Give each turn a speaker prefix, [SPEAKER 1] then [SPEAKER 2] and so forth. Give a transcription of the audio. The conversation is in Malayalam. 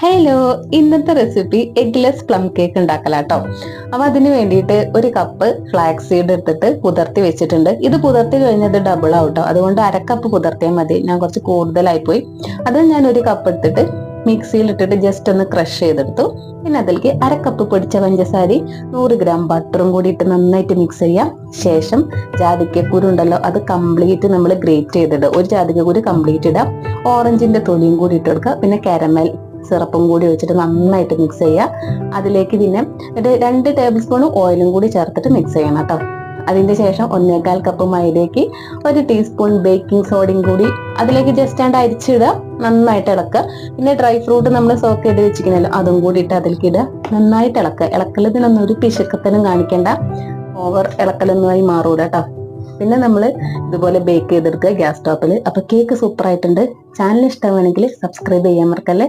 [SPEAKER 1] ഹലോ ഇന്നത്തെ റെസിപ്പി എഗ്ലെസ് പ്ലം കേക്ക് ഉണ്ടാക്കലാട്ടോ. അപ്പൊ അതിന് വേണ്ടിയിട്ട് ഒരു കപ്പ് ഫ്ലാക്സ് സീഡ് എടുത്തിട്ട് കുതിർത്തി വെച്ചിട്ടുണ്ട്. ഇത് കുതിർത്തി കഴിഞ്ഞത് ഡബിൾ ആവട്ടോ. അതുകൊണ്ട് അരക്കപ്പ് കപ്പ് കുതിർത്തിയാൽ മതി. ഞാൻ കുറച്ച് കൂടുതലായി പോയി. അത് ഞാൻ ഒരു കപ്പ് എടുത്തിട്ട് മിക്സിയിൽ ഇട്ടിട്ട് ജസ്റ്റ് ഒന്ന് ക്രഷ് ചെയ്തെടുത്തു. പിന്നെ അതിലേക്ക് അരക്കപ്പ് കപ്പ് പൊടിച്ച പഞ്ചസാരി നൂറ് ഗ്രാം ബട്ടറും കൂടി ഇട്ട് നന്നായിട്ട് മിക്സ് ചെയ്യാം. ശേഷം ജാതിക്കക്കുരു ഉണ്ടല്ലോ അത് കംപ്ലീറ്റ് നമ്മൾ ഗ്രേറ്റ് ചെയ്തിടുക. ഒരു ജാതിക്കക്കുരു കംപ്ലീറ്റ് ഇടാം. ഓറഞ്ചിന്റെ തൊലിയും കൂടി ഇട്ട് കൊടുക്കുക. പിന്നെ കാരമൽ സിറപ്പും കൂടി ഒഴിച്ചിട്ട് നന്നായിട്ട് മിക്സ് ചെയ്യുക. അതിലേക്ക് പിന്നെ ഒരു രണ്ട് ടേബിൾ സ്പൂൺ ഓയിലും കൂടി ചേർത്തിട്ട് മിക്സ് ചെയ്യണം കേട്ടോ അതിന്റെ ശേഷം ഒന്നേകാൽ കപ്പ് മൈദയ്ക്ക് ഒരു ടീസ്പൂൺ ബേക്കിംഗ് സോഡയും കൂടി അതിലേക്ക് ജസ്റ്റ് ആണ്ട് അരിച്ചിടുക. നന്നായിട്ട് ഇളക്കുക. പിന്നെ ഡ്രൈ ഫ്രൂട്ട് നമ്മൾ സോക്ക് ചെയ്ത് വെച്ചിരിക്കണല്ലോ അതും കൂടി ഇട്ട് അതിലേക്ക് ഇടുക. നന്നായിട്ട് ഇളക്കുക. ഇളക്കലതിനൊന്നും ഒരു പിശുക്കത്തിനും കാണിക്കേണ്ട. ഓവർ ഇളക്കലൊന്നുമായി മാറൂല കേട്ടോ പിന്നെ നമ്മൾ ഇതുപോലെ ബേക്ക് ചെയ്തെടുക്കുക ഗ്യാസ് സ്റ്റോപ്പിൽ അപ്പോൾ കേക്ക് സൂപ്പറായിട്ടുണ്ട് ചാനൽ ഇഷ്ടമാണെങ്കിൽ സബ്സ്ക്രൈബ് ചെയ്യാൻ മറക്കല്ലേ?